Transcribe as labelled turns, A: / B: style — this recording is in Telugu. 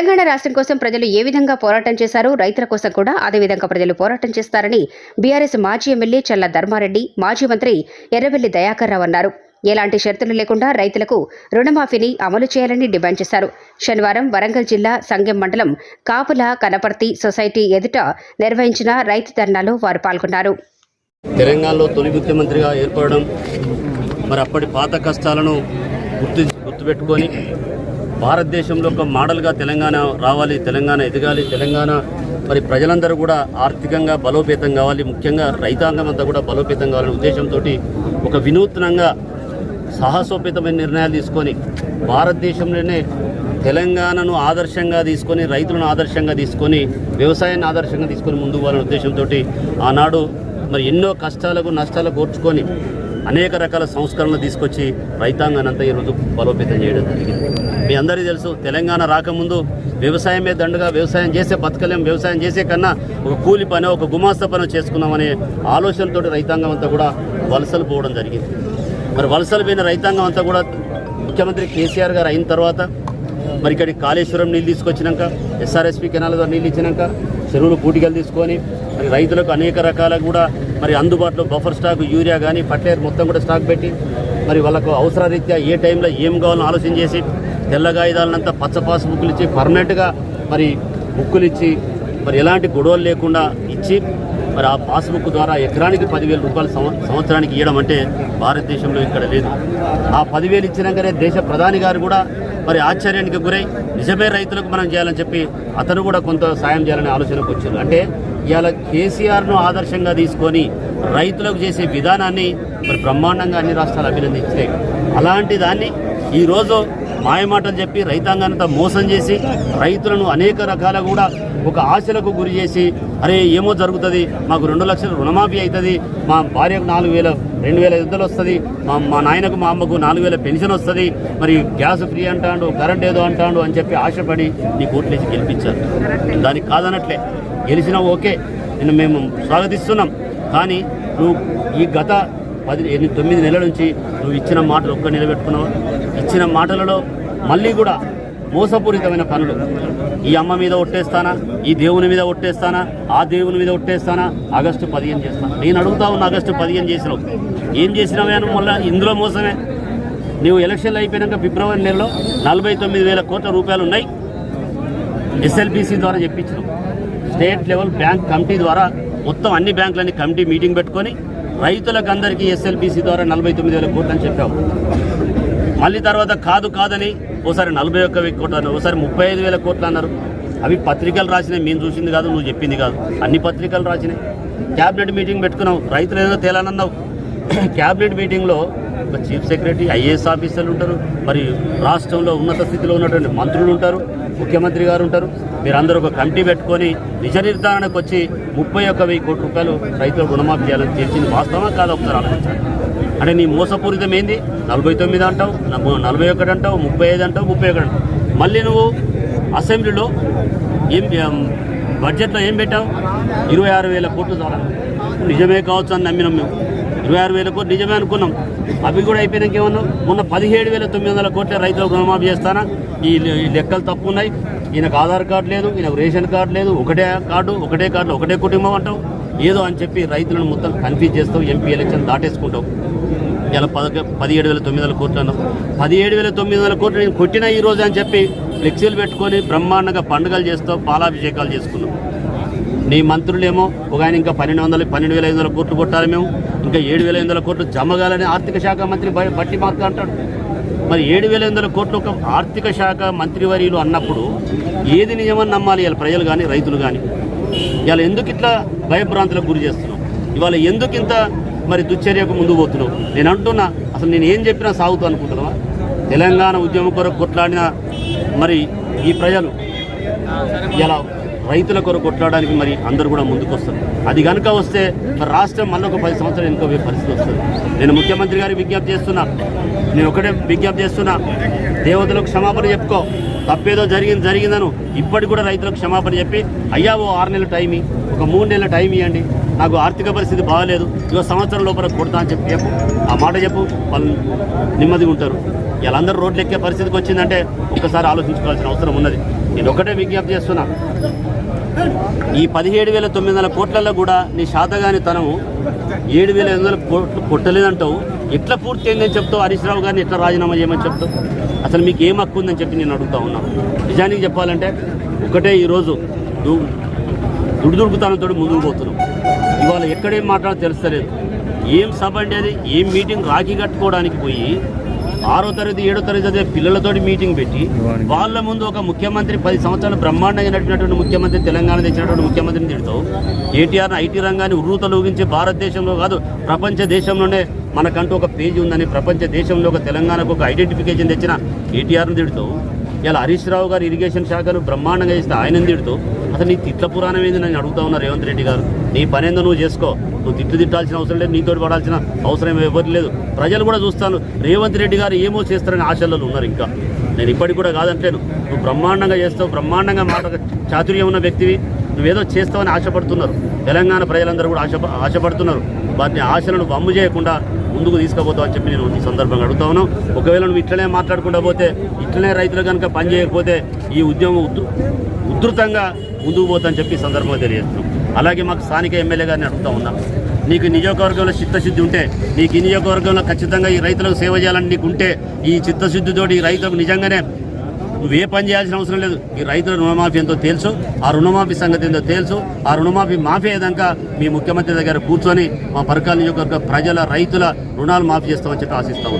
A: తెలంగాణ రాష్ట్రం కోసం ప్రజలు ఏ విధంగా పోరాటం చేశారో రైతుల కోసం కూడా అదే విధంగా ప్రజలు పోరాటం చేస్తారని బీఆర్ఎస్ మాజీ ఎమ్మెల్యే చల్ల ధర్మారెడ్డి మాజీ మంత్రి ఎర్రవెల్లి దయాకర్ రావు అన్నారు. ఎలాంటి షరతులు లేకుండా రైతులకు రుణమాఫీని అమలు చేయాలని డిమాండ్ చేశారు. శనివారం వరంగల్ జిల్లా సంగెం మండలం కాపుల కనపర్తి సొసైటీ ఎదుట నిర్వహించిన రైతు ధర్నాలో వారు పాల్గొన్నారు.
B: తెలంగాణలో తొలి ముఖ్యమంత్రిగా ఏర్పడడం మరి అప్పటి పాత కష్టాలను గుర్తు గుర్తుపెట్టుకొని భారతదేశంలో ఒక మోడల్గా తెలంగాణ రావాలి తెలంగాణ ఎదగాలి తెలంగాణ మరి ప్రజలందరూ కూడా ఆర్థికంగా బలోపేతం కావాలి ముఖ్యంగా రైతాంగం అంతా కూడా బలోపేతం కావాలనే ఉద్దేశంతో ఒక వినూత్నంగా సాహసోపేతమైన నిర్ణయాలు తీసుకొని భారతదేశంలోనే తెలంగాణను ఆదర్శంగా తీసుకొని రైతులను ఆదర్శంగా తీసుకొని వ్యవసాయాన్ని ఆదర్శంగా తీసుకొని ముందుకు పోవాలనే ఉద్దేశంతో ఆనాడు మరి ఎన్నో కష్టాలకు నష్టాలకు ఓర్చుకొని అనేక రకాల సంస్కరణలు తీసుకొచ్చి రైతాంగాన్ని అంతా ఈరోజు బలోపేతం చేయడం జరిగింది. మీ అందరికీ తెలుసు తెలంగాణ రాకముందు వ్యవసాయమే దండుగా వ్యవసాయం చేసే బతకలేం వ్యవసాయం చేసే కన్నా ఒక కూలి పని ఒక గుమాస్త పని చేసుకుందామనే ఆలోచనతోటి రైతాంగం అంతా కూడా వలసలు పోవడం జరిగింది. మరి వలసలు పోయిన రైతాంగం అంతా కూడా ముఖ్యమంత్రి కేసీఆర్ గారు అయిన తర్వాత మరి ఇక్కడికి కాళేశ్వరం నీళ్ళు తీసుకొచ్చినాక ఎస్ఆర్ఎస్పి కెనాల్ ద్వారా నీళ్ళు ఇచ్చినాక చెరువులు పూటికలు తీసుకొని మరి రైతులకు అనేక రకాల కూడా మరి అందుబాటులో బఫర్ స్టాక్ యూరియా కానీ ఫర్టిలైజర్ మొత్తం కూడా స్టాక్ పెట్టి మరి వాళ్ళకు అవసరరీత్యా ఏ టైంలో ఏం కావాలని ఆలోచన చేసి తెల్లగాయుధాలనంతా పచ్చ పాస్ బుక్కులు ఇచ్చి పర్మనెంట్గా మరి బుక్కులు ఇచ్చి మరి ఎలాంటి గొడవలు లేకుండా ఇచ్చి మరి ఆ పాస్బుక్ ద్వారా ఎకరానికి పదివేల రూపాయలు సంవత్సరానికి ఇవ్వడం అంటే భారతదేశంలో ఇక్కడ లేదు. ఆ పదివేలు ఇచ్చినాకనే దేశ ప్రధాని గారు కూడా మరి ఆశ్చర్యానికి గురై నిజమే రైతులకు మనం చేయాలని చెప్పి అతను కూడా కొంత సాయం చేయాలనే ఆలోచనకు వచ్చారు. అంటే ఇవాళ కేసీఆర్ను ఆదర్శంగా తీసుకొని రైతులకు చేసే విధానాన్ని మరి బ్రహ్మాండంగా అన్ని రాష్ట్రాలు అభినందించాయి అలాంటి దాన్ని ఈరోజు మాయమాటలు చెప్పి రైతాంగానంతా మోసం చేసి రైతులను అనేక రకాల కూడా ఒక ఆశలకు గురి చేసి అరే ఏమో జరుగుతుంది మాకు రెండు లక్షల రుణమాఫీ అవుతుంది మా భార్యకు నాలుగు వేల రెండు వేల ఇద్దరు వస్తుంది మా మా నాయనకు మా అమ్మకు నాలుగు వేల పెన్షన్ వస్తుంది మరి గ్యాస్ ఫ్రీ అంటాడు కరెంట్ ఏదో అంటాడు అని చెప్పి ఆశపడి నీ కోట్లేసి గెలిపించారు. దానికి కాదనట్లే గెలిచినా ఓకే నిన్ను మేము స్వాగతిస్తున్నాం కానీ నువ్వు ఈ గత పది ఎనిమిది తొమ్మిది నెలల నుంచి నువ్వు ఇచ్చిన మాటలు ఒక్క నిలబెట్టుకున్నావు? ఇచ్చిన మాటలలో మళ్ళీ కూడా మోసపూరితమైన పనులు. ఈ అమ్మ మీద ఒట్టేస్తానా? ఈ దేవుని మీద ఒట్టేస్తానా? ఆ దేవుని మీద ఒట్టేస్తానా? ఆగస్టు పదిహేను చేస్తాను? నేను అడుగుతా ఉన్న ఆగస్టు పదిహేను చేసినావు ఏం చేసినావే అని మళ్ళీ ఇందులో మోసమే. నీవు ఎలక్షన్లు అయిపోయాక ఫిబ్రవరి నెలలో నలభై తొమ్మిది వేల కోట్ల రూపాయలు ఉన్నాయి. ఎస్ఎల్బిసి ద్వారా చెప్పించడం స్టేట్ లెవెల్ బ్యాంక్ కమిటీ ద్వారా మొత్తం అన్ని బ్యాంకులన్నీ కమిటీ మీటింగ్ పెట్టుకొని రైతులకు అందరికీ ఎస్ఎల్బిసి ద్వారా నలభై తొమ్మిది వేల కోట్లు అని చెప్పాము. మళ్ళీ తర్వాత కాదు కాదని ఓసారి నలభై ఒక్క వెయ్యి కోట్లు అన్నారు. ఓసారి ముప్పై ఐదు వేల కోట్లు అన్నారు. అవి పత్రికలు రాసినాయి మేము చూసింది కాదు నువ్వు చెప్పింది కాదు. అన్ని పత్రికలు రాసినాయి. క్యాబినెట్ మీటింగ్ పెట్టుకున్నావు. రైతులు ఏదో తేలానన్నావు. క్యాబినెట్ మీటింగ్లో ఒక చీఫ్ సెక్రటరీ ఐఏఎస్ ఆఫీసర్లు ఉంటారు. మరి రాష్ట్రంలో ఉన్నత స్థితిలో ఉన్నటువంటి మంత్రులు ఉంటారు ముఖ్యమంత్రి గారు ఉంటారు. మీరందరూ ఒక కమిటీ పెట్టుకొని నిజ నిర్ధారణకు వచ్చి ముప్పై ఒక్క వెయ్యి కోట్ల రూపాయలు రైతులకు రుణమాఫీ చేయాలని తెలిసింది వాస్తవా కాదు ఒకసారి ఆలోచించాలి? అంటే నీ మోసపూరితం ఏంది? నలభై తొమ్మిది అంటావు నలభై ఒకటి అంటావు ముప్పై ఐదు అంటావు ముప్పై ఒకటి అంటావు. మళ్ళీ నువ్వు అసెంబ్లీలో ఏం బడ్జెట్లో ఏం పెట్టావు? ఇరవై ఆరు వేల కోట్లు ద్వారా. నిజమే కావచ్చు అని నమ్మినాం మేము. ఇరవై ఆరు వేల కోట్లు నిజమే అనుకున్నాం. అవి కూడా అయిపోయినాక ఏమన్నావు? మొన్న పదిహేడు వేల తొమ్మిది వందల కోట్ల రైతులకు రుణమాఫీ చేస్తానా? ఈ లెక్కలు తప్పు ఉన్నాయి ఈయనకు ఆధార్ కార్డు లేదు ఈయనకు రేషన్ కార్డు లేదు ఒకటే కార్డు ఒకటే కార్డు ఒకటే కుటుంబం అంటావు? ఏదో అని చెప్పి రైతులను మొత్తం కన్ఫ్యూజ్ చేస్తావు ఎంపీ ఎలక్షన్ దాటేసుకుంటావు. ఇలా పదక పదిహేడు వేల తొమ్మిది వందల కోట్లు అన్నాం పదిహేడు వేల తొమ్మిది వందల కోట్లు నేను కొట్టిన ఈ రోజు అని చెప్పి ఫ్లెక్సీలు పెట్టుకొని బ్రహ్మాండంగా పండుగలు చేస్తూ పాలాభిషేకాలు చేసుకున్నాం. నీ మంత్రులేమో ఒక ఆయన ఇంకా పన్నెండు వందల పన్నెండు వేల ఐదు వందల కోట్లు కొట్టాలి మేము. ఇంకా ఏడు వేల ఐదు వందల కోట్లు జమగాలని ఆర్థిక శాఖ మంత్రి బట్టి మార్క అంటాడు. మరి ఏడు వేల ఐదు వందల కోట్లు ఒక ఆర్థిక శాఖ మంత్రివర్యులు అన్నప్పుడు ఏది నిజమని నమ్మాలి ఇలా ప్రజలు కానీ రైతులు కానీ ఇవాళ ఎందుకు ఇట్లా భయభ్రాంతులకు గురి చేస్తున్నావు ఇవాళ ఎందుకు ఇంత మరి దుశ్చర్యకు ముందు పోతున్నావు. నేను అంటున్నా అసలు నేను ఏం చెప్పినా సాగుతూ అనుకుంటున్నావా? తెలంగాణ ఉద్యమం కొరకు కొట్లాడిన మరి ఈ ప్రజలు ఇలా రైతుల కొరకు కొట్లాడడానికి మరి అందరూ కూడా ముందుకు వస్తారు అది కనుక వస్తే మరి రాష్ట్రం మళ్ళీ ఒక పది సంవత్సరాలు ఇంకో పరిస్థితి వస్తుంది. నేను ముఖ్యమంత్రి గారికి విజ్ఞప్తి చేస్తున్నా. నేను ఒకటే విజ్ఞప్తి చేస్తున్నా. దేవతలకు క్షమాపణ చెప్పుకో. తప్పేదో జరిగింది జరిగిందను. ఇప్పటికి కూడా రైతులకు క్షమాపణ చెప్పి అయ్యా ఓ ఆరు నెలల టైం ఒక మూడు నెలల టైం ఇవ్వండి నాకు ఆర్థిక పరిస్థితి బాగాలేదు. ఇదో సంవత్సరం లోపల కొడతా అని చెప్పి చెప్పు. ఆ మాట చెప్పు. వాళ్ళు నెమ్మదిగా ఉంటారు. వీళ్ళందరూ రోడ్లు ఎక్కే పరిస్థితికి వచ్చిందంటే ఒక్కసారి ఆలోచించుకోవాల్సిన అవసరం ఉన్నది. నేను ఒకటే విజ్ఞప్తి చేస్తున్నా. ఈ పదిహేడు వేల తొమ్మిది వందల కోట్లలో కూడా నీ శాతగాని తనము ఏడు వేల ఎనిమిది వందల కోట్లు కొట్టలేదంటావు. ఎట్లా పూర్తి అయిందని చెప్తావు హరీష్ రావు గారిని ఎట్లా రాజీనామా చేయమని చెప్తావు అసలు మీకు ఏం హక్కు ఉందని చెప్పి నేను అడుగుతా ఉన్నాను నిజానికి చెప్పాలంటే ఒకటే ఈరోజు దుడిదుడుకుతానంతో ముందుకు పోతున్నాం. ఇవాళ ఎక్కడేం మాట్లాడో తెలుస్తలేదు. ఏం సభ అంటే అది? ఏం మీటింగ్ రాఖీ కట్టుకోవడానికి పోయి ఆరో తరగతి ఏడో తరగతి చదివే పిల్లలతోటి మీటింగ్ పెట్టి వాళ్ళ ముందు ఒక ముఖ్యమంత్రి పది సంవత్సరాలు బ్రహ్మాండంగా నడిపినటువంటి ముఖ్యమంత్రి తెలంగాణ తెచ్చినటువంటి ముఖ్యమంత్రిని తిడతావు. కేటీఆర్ ఐటీ రంగాన్ని ఉర్రూతలూగించి భారతదేశంలో కాదు ప్రపంచ దేశంలోనే మనకంటూ ఒక పేజీ ఉందని ప్రపంచ దేశంలో ఒక తెలంగాణకు ఒక ఐడెంటిఫికేషన్ తెచ్చిన కేటీఆర్ని తిడతావు. ఇలా హరీష్ రావు గారు ఇరిగేషన్ శాఖను బ్రహ్మాండంగా ఇస్తే ఆయన తిడుతూ అసలు నీ తిట్ల పురాణం ఏంది నేను అడుగుతా ఉన్నా రేవంత్ రెడ్డి గారు? నీ పనేందో నువ్వు చేసుకో. నువ్వు తిట్లు తిట్టాల్సిన అవసరం లేదు నీతో పడాల్సిన అవసరం ఎవరు లేదు. ప్రజలు కూడా చూస్తాను. రేవంత్ రెడ్డి గారు ఏమో చేస్తారని ఆశల్లో ఉన్నారు ఇంకా. నేను ఇప్పటికి కూడా కాదంటలేను. నువ్వు బ్రహ్మాండంగా చేస్తావు బ్రహ్మాండంగా మాట చాతుర్యం ఉన్న వ్యక్తివి. నువ్వేదో చేస్తావని ఆశపడుతున్నారు. తెలంగాణ ప్రజలందరూ కూడా ఆశ ఆశపడుతున్నారు. వాటిని ఆశలను వమ్ము చేయకుండా ముందుకు తీసుకుపోతావు అని చెప్పి నేను ఈ సందర్భంగా అడుగుతా ఉన్నాను. ఒకవేళ నువ్వు ఇట్లనే మాట్లాడకుండా పోతే ఇట్లనే రైతులు కనుక పని చేయకపోతే ఈ ఉద్యమం ఉధృతంగా ముందుకు పోతా చెప్పి సందర్భంగా తెలియజేస్తున్నాం. అలాగే మాకు స్థానిక ఎమ్మెల్యే గారిని అడుగుతా ఉన్నాం నీకు నియోజకవర్గంలో చిత్తశుద్ధి ఉంటే నీకు ఈ నియోజకవర్గంలో ఖచ్చితంగా ఈ రైతులకు సేవ చేయాలని నీకు ఉంటే ఈ చిత్తశుద్ధితోటి ఈ రైతులకు నిజంగానే నువ్వే పని చేయాల్సిన అవసరం లేదు. ఈ రైతుల రుణమాఫీ ఎంతో తెలుసు ఆ రుణమాఫీ సంగతి ఎంతో తెలుసు ఆ రుణమాఫీ మాఫీ అయ్యేదాకా మీ ముఖ్యమంత్రి దగ్గర కూర్చొని మా పరకాల నియోజకవర్గ ప్రజల రైతుల రుణాలు మాఫీ చేస్తామని చెప్పి ఆశిస్తాము